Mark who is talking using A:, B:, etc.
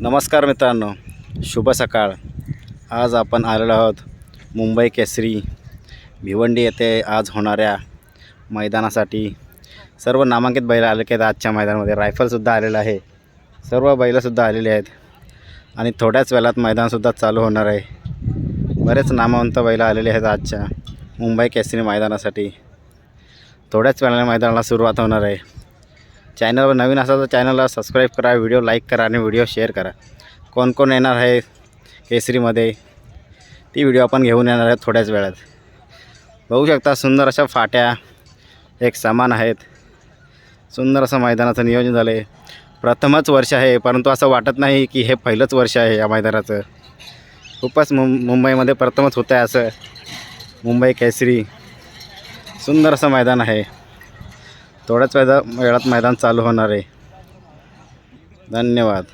A: नमस्कार मित्रांनो शुभ सकाळ. आज आपण आलेलो आहोत मुंबई केसरी. भिवंडी येथे आज होणाऱ्या मैदानासाठी. सर्व नामांकित बैल आले आहेत आजच्या मैदानामध्ये रायफलसुद्धा आलेलं आहे. सर्व बैलंसुद्धा आलेली आहेत. आणि थोड्याच वेळात मैदानसुद्धा चालू होणार आहे. बरेच नामवंत बैल आलेले आहेत आजच्या मुंबई केसरी मैदानासाठी. थोड्याच वेळाने मैदानाला सुरुवात होणार आहे. चॅनलवर नवीन असाल तर चॅनलला सबस्क्राईब करा व्हिडिओ लाईक करा आणि व्हिडिओ शेअर करा. कोण कोण येणार आहे केसरीमध्ये ती व्हिडिओ आपण घेऊन येणार आहे थोड्याच वेळात. बघू शकता सुंदर अशा फाट्या एक समान आहेत. सुंदर असं मैदानाचं नियोजन झालं आहे प्रथमच वर्ष आहे परंतु असं वाटत नाही की हे पहिलंच वर्ष आहे या मैदानाचं. खूपच मुं मुंबईमध्ये प्रथमच होतं आहे असं. मुंबई केसरी. सुंदर असं मैदान आहे. थोड्याच वेळा वेळात मैदान चालू होणार आहे. धन्यवाद.